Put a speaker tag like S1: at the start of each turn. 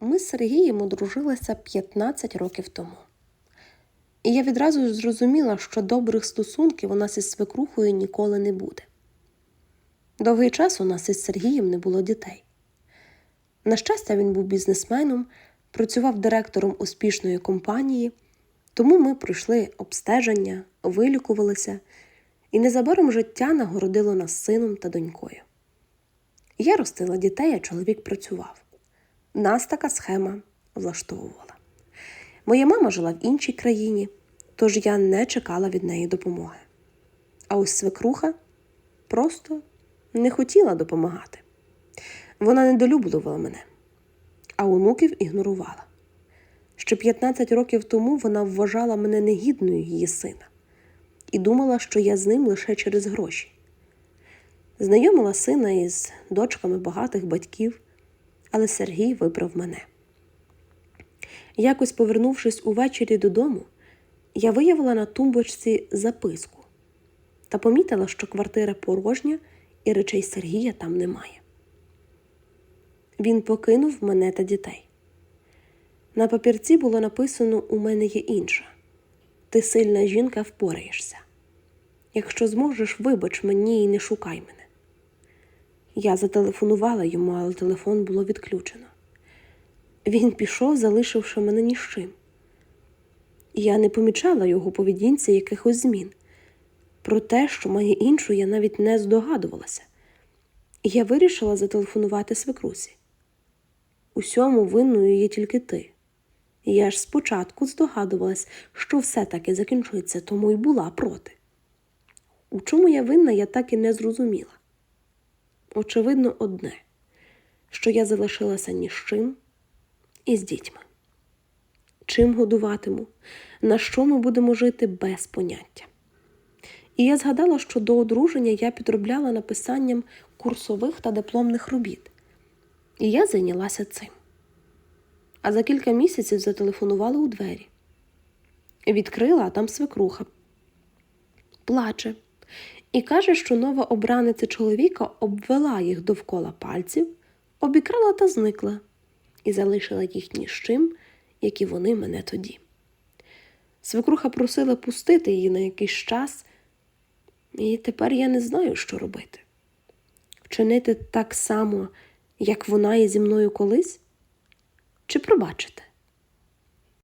S1: ми з Сергієм одружилися 15 років тому. І я відразу зрозуміла, що добрих стосунків у нас із свекрухою ніколи не буде. Довгий час у нас із Сергієм не було дітей. На щастя, він був бізнесменом, працював директором успішної компанії, тому ми пройшли обстеження, вилікувалися, і незабаром життя нагородило нас сином та донькою. Я ростила дітей, а чоловік працював. Нас така схема влаштовувала. Моя мама жила в іншій країні, тож я не чекала від неї допомоги. А ось свекруха просто не хотіла допомагати. Вона недолюблювала мене, а онуків ігнорувала. Ще 15 років тому вона вважала мене негідною її сина і думала, що я з ним лише через гроші. Знайомила сина із дочками багатих батьків, але Сергій вибрав мене. Якось повернувшись увечері додому, я виявила на тумбочці записку та помітила, що квартира порожня і речей Сергія там немає. Він покинув мене та дітей. На папірці було написано У мене є інша. Ти сильна жінка, впораєшся. Якщо зможеш, вибач мені і не шукай мене. Я зателефонувала йому, але телефон було відключено. Він пішов, залишивши мене ні з чим. Я не помічала його поведінці якихось змін. Про те, що має іншу, я навіть не здогадувалася. Я вирішила зателефонувати свекрусі. Усьому винною є тільки ти. Я ж спочатку здогадувалась, що все таки закінчується, тому й була проти. У чому я винна, я так і не зрозуміла. Очевидно, одне, що я залишилася ні з чим і з дітьми. Чим годуватиму, на що ми будемо жити без поняття. І я згадала, що до одруження я підробляла написанням курсових та дипломних робіт. І я зайнялася цим. А за кілька місяців зателефонували у двері. Відкрила, а там свекруха. Плаче. І каже, що нова обраниця чоловіка обвела їх довкола пальців, обікрала та зникла, і залишила їх ні з чим, як і вони мене тоді. Свекруха просила пустити її на якийсь час, і тепер я не знаю, що робити. Вчинити так само, як вона і зі мною колись? Чи пробачити?